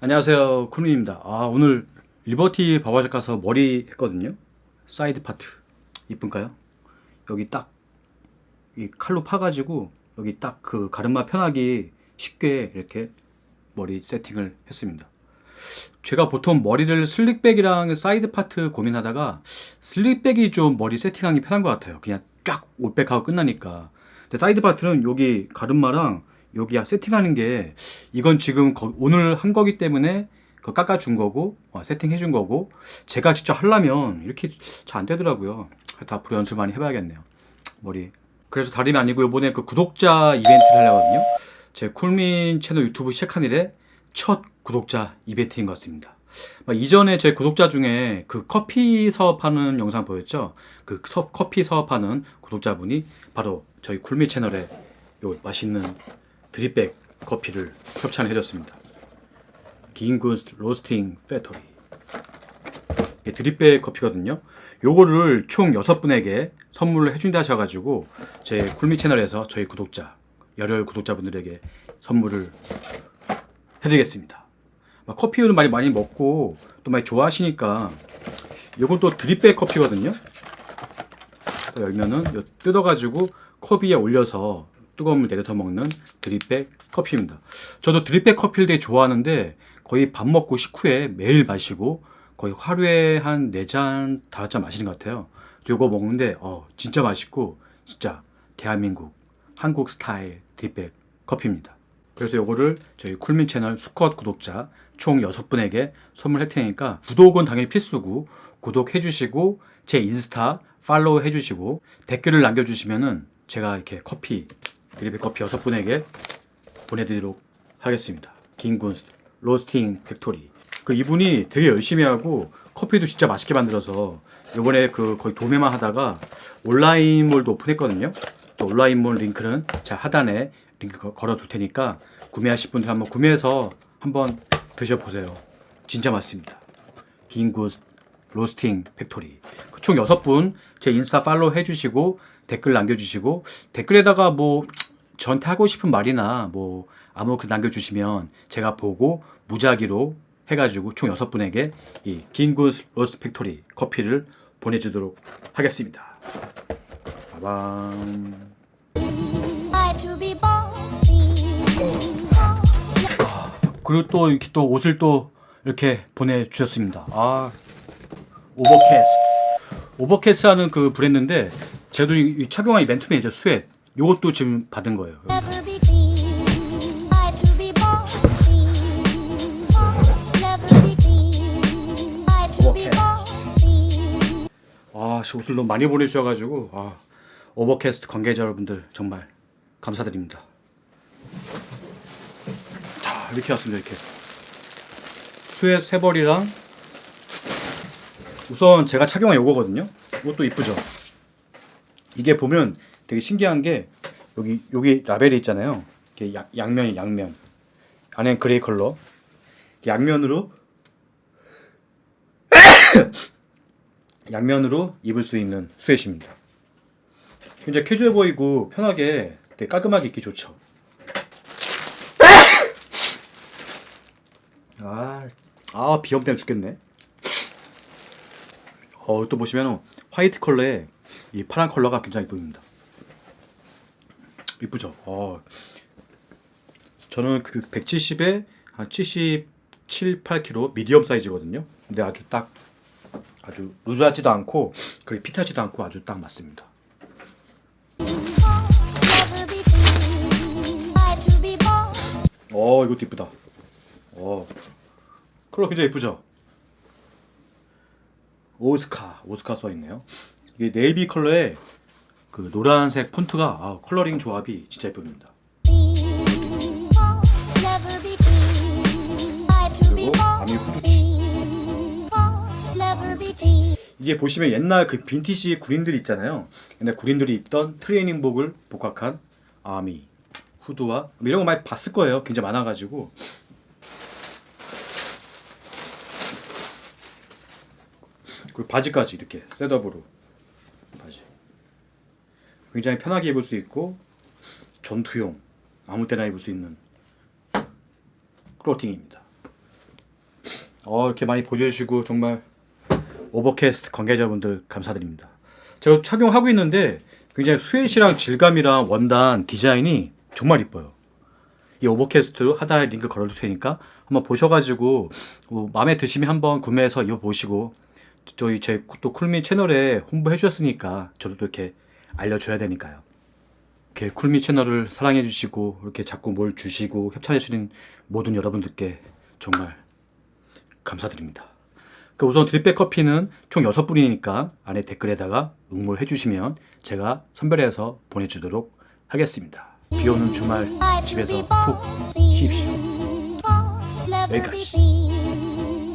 안녕하세요 쿤입니다. 아 오늘 리버티 바바샵 가서 머리 했거든요. 사이드 파트. 이쁜가요? 여기 딱 이 칼로 파가지고 여기 딱 그 가르마 편하게 쉽게 이렇게 머리 세팅을 했습니다. 제가 보통 머리를 슬릭백이랑 사이드 파트 고민하다가 슬릭백이 좀 머리 세팅하기 편한 것 같아요. 그냥 쫙 올백하고 끝나니까 근데 사이드 파트는 여기 가르마랑 여기 세팅하는 게 이건 지금 거- 오늘 한 거기 때문에 그 깎아준 거고 어, 세팅해준 거고 제가 직접 하려면 이렇게 잘 안 되더라고요. 다 앞으로 연습 많이 해봐야겠네요. 머리. 그래서 다름이 아니고 이번에 그 구독자 이벤트를 하려고 하거든요. 제 쿨민 채널 유튜브 시작한 이래 첫 구독자 이벤트인 것 같습니다. 막 이전에 제 구독자 중에 그 커피 사업하는 영상 보였죠? 그 서- 커피 사업하는 구독자분이 바로 저희 쿨미 채널에 요 맛있는 드립백 커피를 협찬을 해줬습니다. 긴굿 로스팅 패터리. 드립백 커피거든요. 요거를 총 6분에게 선물을 해준다 하셔가지고 제 쿨미 채널에서 저희 구독자 열혈 구독자분들에게 선물을 해드리겠습니다. 막 커피를 많이 많이 먹고 또 많이 좋아하시니까 요건 또 드립백 커피거든요 또 열면은 요 뜯어가지고 컵 위에 올려서 뜨거운 물 내려서 먹는 드립백 커피입니다. 저도 드립백 커피를 되게 좋아하는데 거의 밥 먹고 식후에 매일 마시고 거의 하루에 한 4잔, 5잔 마시는 것 같아요. 요거 먹는데 어, 진짜 맛있고 진짜 대한민국 한국 스타일 드립백 커피입니다. 그래서 요거를 저희 쿨민 채널 수컷 구독자 총 6분에게 선물할 테니까 구독은 당연히 필수고 구독해 주시고 제 인스타 팔로우 해 주시고 댓글을 남겨 주시면은 제가 이렇게 커피 드립백 커피 6분에게 보내 드리도록 하겠습니다. 김군 로스팅 팩토리. 그 이분이 되게 열심히 하고 커피도 진짜 맛있게 만들어서 이번에 그 거의 도매만 하다가 온라인몰도 오픈했거든요. 또 온라인몰 링크는 제가 하단에 링크 거- 걸어둘 테니까 구매하실 분들 한번 구매해서 한번 드셔보세요. 진짜 맛있습니다. 긴굿 로스팅 팩토리 그총 6분 제 인스타 팔로우 해주시고 댓글 남겨주시고 댓글에다가 뭐 저한테 하고 싶은 말이나 뭐 아무렇게 남겨주시면 제가 보고 무작위로 해가지고 총 6분에게 이 긴굿 로스트 팩토리 커피를 보내주도록 하겠습니다 빠밤 to be bossy. Boss 그리고 또 이렇게 또 옷을 또 이렇게 보내주셨습니다. 아 오버캐스트 오버캐스트 하는 그 브랜드인데 제도 착용한 이 맨투맨이죠 스웨트. 요것도 지금 받은 거예요. never be teen. I to be bossy. Boss never be teen. I to be Okay. bossy. 아 씨, 옷을 너무 많이 보내주셔가지고 아 오버캐스트 관계자 여러분들 정말 감사드립니다. 자 이렇게 왔습니다 이렇게 스웨트 세 벌이랑 우선 제가 착용한 요거거든요. 이것도 이쁘죠. 이게 보면 되게 신기한 게 여기 여기 라벨이 있잖아요. 이게 양, 양면이 양면. 안에 그레이 컬러. 양면으로 양면으로 입을 수 있는 스웨트입니다. 굉장히 캐주얼 보이고 편하게 되게 깔끔하게 입기 좋죠. 아, 아 비염 때문에 죽겠네. 어, 또 보시면 화이트 컬러에 이 파란 컬러가 굉장히 보입니다. 이쁘죠? 어. 저는 그 170에 한 77, 8kg 미디엄 사이즈거든요. 근데 아주 딱 아주 루즈하지도 않고 그리고 핏하지도 않고 아주 딱 맞습니다. 어 이것도 이쁘다. 어 컬러 굉장히 이쁘죠. 오스카 오스카 써 있네요. 이게 네이비 컬러에 그 노란색 폰트가 아, 컬러링 조합이 진짜 teen. 이게 보시면 옛날 그 빈티지 구린들 있잖아요. 옛날 구린들이 입던 트레이닝복을 복각한 아미 후드와 뭐 이런 거 많이 봤을 거예요. 굉장히 많아가지고 그리고 바지까지 이렇게 셋업으로 바지 굉장히 편하게 입을 수 있고 전투용 아무 때나 입을 수 있는 클로팅입니다. 어, 이렇게 많이 보여주시고 정말 오버캐스트 관계자분들 감사드립니다. 제가 착용하고 있는데 굉장히 스웨이시랑 질감이랑 원단 디자인이 정말 이뻐요. 이 오버캐스트 하단에 링크 걸어둘 테니까 한번 보셔가지고 뭐 마음에 드시면 한번 구매해서 입어보시고 저희 제 또 쿨미 채널에 홍보해 주셨으니까 저도 또 이렇게 알려줘야 되니까요. 이렇게 쿨미 채널을 사랑해 주시고 이렇게 자꾸 뭘 주시고 협찬해 주시는 모든 여러분들께 정말 감사드립니다. 그 우선 드립백 커피는 총 6분이니까 안에 댓글에다가 응모를 해주시면 제가 선별해서 보내주도록 하겠습니다. 비 오는 주말 집에서 푹 쉬십시오. 여기까지.